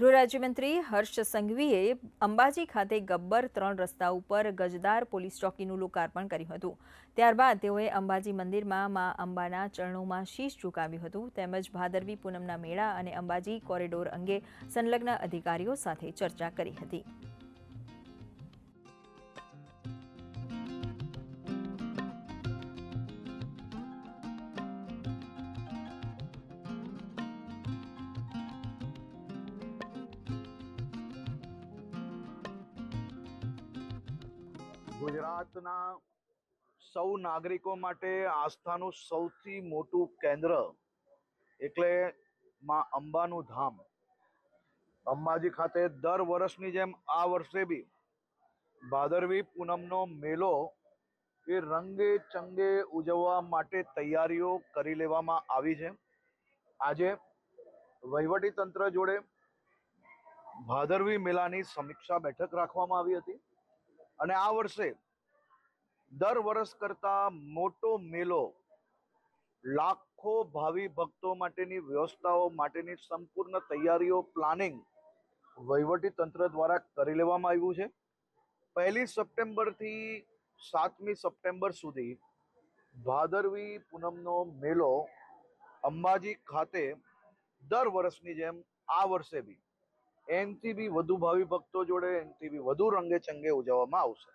ગૃહ રાજ્યમંત્રી હર્ષ સંઘવીએ અંબાજી ખાતે ગબ્બર ત્રણ રસ્તા ઉપર ગજદાર પોલીસ ચોકીનું લોકાર્પણ કર્યું હતું. ત્યારબાદ તેઓએ અંબાજી મંદિરમાં મા અંબાના ચરણોમાં શીશ ઝુકાવ્યું હતું. તેમજ ભાદરવી પૂનમના મેળા અને અંબાજી કોરિડોર અંગે સંલગ્ન અધિકારીઓ સાથે ચર્ચા કરી હતી. ગુજરાતના સૌ નાગરિકો માટે આસ્થાનું સૌથી મોટું કેન્દ્ર એટલે માં અંબાનું ધામ. અંબાજી ખાતે દર વર્ષની જેમ આ વર્ષે બી ભાદરવી પૂનમનો મેલો એ રંગે ચંગે ઉજવવા માટે તૈયારીઓ કરી લેવામાં આવી છે. આજે વહીવટી તંત્ર જોડે ભાદરવી મેલાની સમીક્ષા બેઠક રાખવામાં આવી હતી. અને આ વર્ષે દર વર્ષ કરતા મોટો મેલો લાખો ભાવિ ભક્તો માટેની વ્યવસ્થાઓ માટેની સંપૂર્ણ તૈયારીઓ પ્લાનિંગ વહીવટી તંત્ર દ્વારા કરી લેવામાં આવ્યું છે. પહેલી સપ્ટેમ્બરથી સાતમી સપ્ટેમ્બર સુધી ભાદરવી પૂનમનો મેલો અંબાજી ખાતે દર વર્ષની જેમ આ વર્ષે બી એનથી બી વધુ ભાવિ ભક્તો જોડે એનથી બી વધુ રંગે ચંગે ઉજવવામાં આવશે.